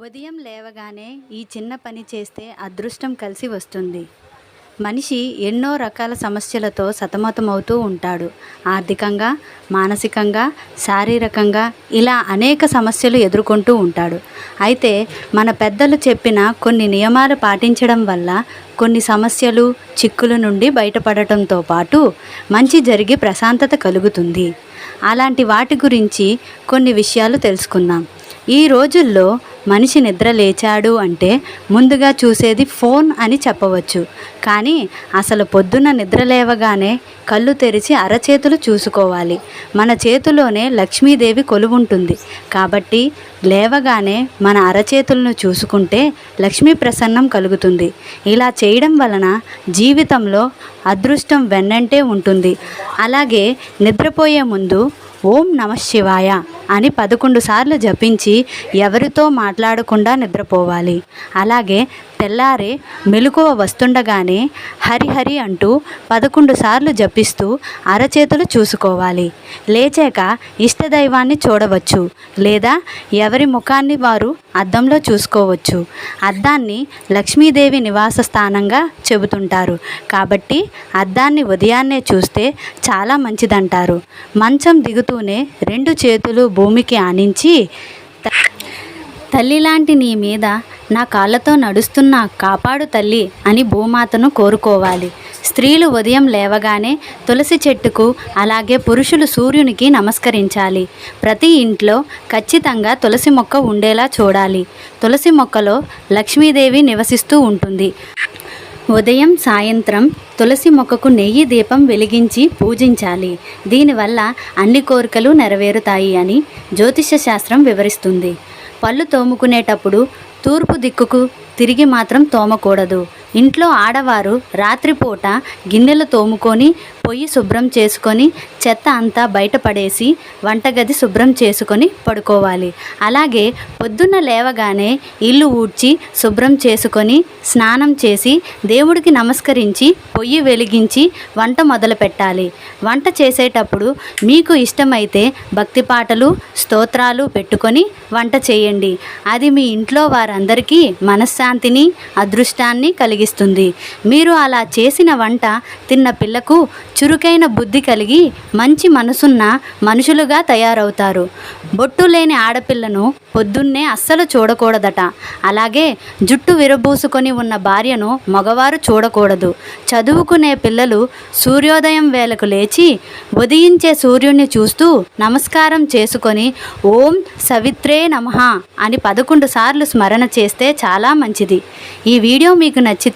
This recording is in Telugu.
ఉదయం లేవగానే ఈ చిన్న పని చేస్తే అదృష్టం కలిసి వస్తుంది. మనిషి ఎన్నో రకాల సమస్యలతో సతమతమవుతూ ఉంటాడు. ఆర్థికంగా మానసికంగా శారీరకంగా ఇలా అనేక సమస్యలు ఎదుర్కొంటూ ఉంటాడు. అయితే మన పెద్దలు చెప్పిన కొన్ని నియమాలు పాటించడం వల్ల కొన్ని సమస్యలు చిక్కుల నుండి బయటపడటంతో పాటు మంచి జరిగి ప్రశాంతత కలుగుతుంది. అలాంటి వాటి గురించి కొన్ని విషయాలు తెలుసుకుందాం. ఈ రోజుల్లో మనిషి నిద్ర లేచాడు అంటే ముందుగా చూసేది ఫోన్ అని చెప్పవచ్చు. కానీ అసలు పొద్దున్న నిద్ర లేవగానే కళ్ళు తెరిచి అరచేతులు చూసుకోవాలి. మన చేతిలోనే లక్ష్మీదేవి కొలువుంటుంది. కాబట్టి లేవగానే మన అరచేతులను చూసుకుంటే లక్ష్మీ ప్రసన్నం కలుగుతుంది. ఇలా చేయడం వలన జీవితంలో అదృష్టం వెన్నంటే ఉంటుంది. అలాగే నిద్రపోయే ముందు ఓం నమ శివాయ అని పదకొండు సార్లు జపించి ఎవరితో మాట్లాడకుండా నిద్రపోవాలి. అలాగే తెల్లారే మెలకువ వస్తుండగానే హరిహరి అంటూ పదకొండు సార్లు జపిస్తూ అరచేతులు చూసుకోవాలి. లేచాక ఇష్టదైవాన్ని చూడవచ్చు లేదా ఎవరి ముఖాన్ని వారు అద్దంలో చూసుకోవచ్చు. అద్దాన్ని లక్ష్మీదేవి నివాస స్థానంగా చెబుతుంటారు. కాబట్టి అద్దాన్ని ఉదయాన్నే చూస్తే చాలా మంచిదంటారు. మంచం దిగుతూనే రెండు చేతులు భూమికి ఆనించి తల్లి లాంటి నీ మీద నా కాళ్ళతో నడుస్తున్నా కాపాడు తల్లి అని భూమాతను కోరుకోవాలి. స్త్రీలు ఉదయం లేవగానే తులసి చెట్టుకు అలాగే పురుషులు సూర్యునికి నమస్కరించాలి. ప్రతి ఇంట్లో ఖచ్చితంగా తులసి మొక్క ఉండేలా చూడాలి. తులసి మొక్కలో లక్ష్మీదేవి నివసిస్తూ ఉంటుంది. ఉదయం సాయంత్రం తులసి మొక్కకు నెయ్యి దీపం వెలిగించి పూజించాలి. దీనివల్ల అన్ని కోరికలు నెరవేరుతాయి అని జ్యోతిష శాస్త్రం వివరిస్తుంది. పళ్ళు తోముకునేటప్పుడు తూర్పు దిక్కుకు తిరిగి మాత్రం తోమకూడదు. ఇంట్లో ఆడవారు రాత్రిపూట గిన్నెలు తోముకొని పొయ్యి శుభ్రం చేసుకొని చెత్త అంతా బయటపడేసి వంటగది శుభ్రం చేసుకొని పడుకోవాలి. అలాగే పొద్దున్న లేవగానే ఇల్లు ఊడ్చి శుభ్రం చేసుకొని స్నానం చేసి దేవుడికి నమస్కరించి పొయ్యి వెలిగించి వంట మొదలు పెట్టాలి వంట చేసేటప్పుడు మీకు ఇష్టమైతే భక్తి పాటలు స్తోత్రాలు పెట్టుకొని వంట చేయండి. అది మీ ఇంట్లో వారందరికీ మనశ్శాంతిని అదృష్టాన్ని కలిగి కలిగిస్తుంది. మీరు అలా చేసిన వంట తిన్న పిల్లకు చురుకైన బుద్ధి కలిగి మంచి మనసున్న మనుషులుగా తయారవుతారు. బొట్టు లేని ఆడపిల్లను పొద్దున్నే అస్సలు చూడకూడదట. అలాగే జుట్టు విరబూసుకొని ఉన్న భార్యను మగవారు చూడకూడదు. చదువుకునే పిల్లలు సూర్యోదయం వేళకు లేచి ఉదయించే సూర్యుడిని చూస్తూ నమస్కారం చేసుకొని ఓం సవిత్రే నమ అని పదకొండు సార్లు స్మరణ చేస్తే చాలా మంచిది. ఈ వీడియో మీకు నచ్చితే